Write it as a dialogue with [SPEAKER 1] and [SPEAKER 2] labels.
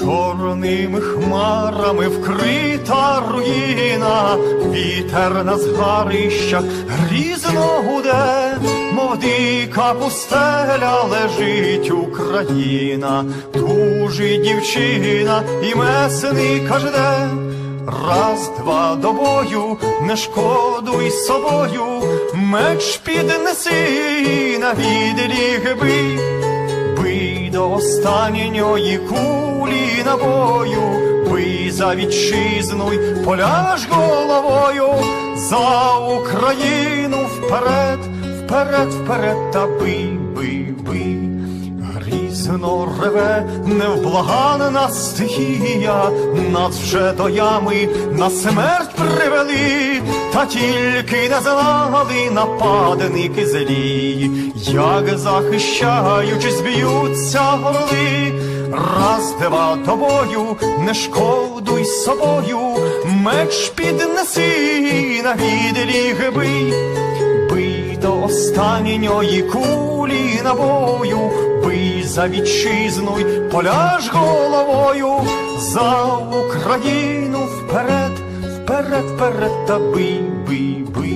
[SPEAKER 1] Чорними хмарами вкрита руїна, вітер на згарищах грізно гуде, мов дика пустеля лежить Україна, тужить дівчина і месника жде. Раз, два до бою, не шкодуй собою, меч піднеси на відліг бий. До останньої кулі набою, бий за вітчизну й поляж головою, за Україну вперед, вперед, вперед, та бий, бий, бий. Грізно реве невблаганна стихія, нас вже до ями на смерть привели, та тільки не знали нападники злі, як захищаючись, б'ються горли, раз два тобою, не шкодуй собою, меч піднеси на відліг бий. Бий до останньої кулі набою, за вітчизну й поляж головою, за Україну вперед, вперед, вперед, та бий, бий, бий.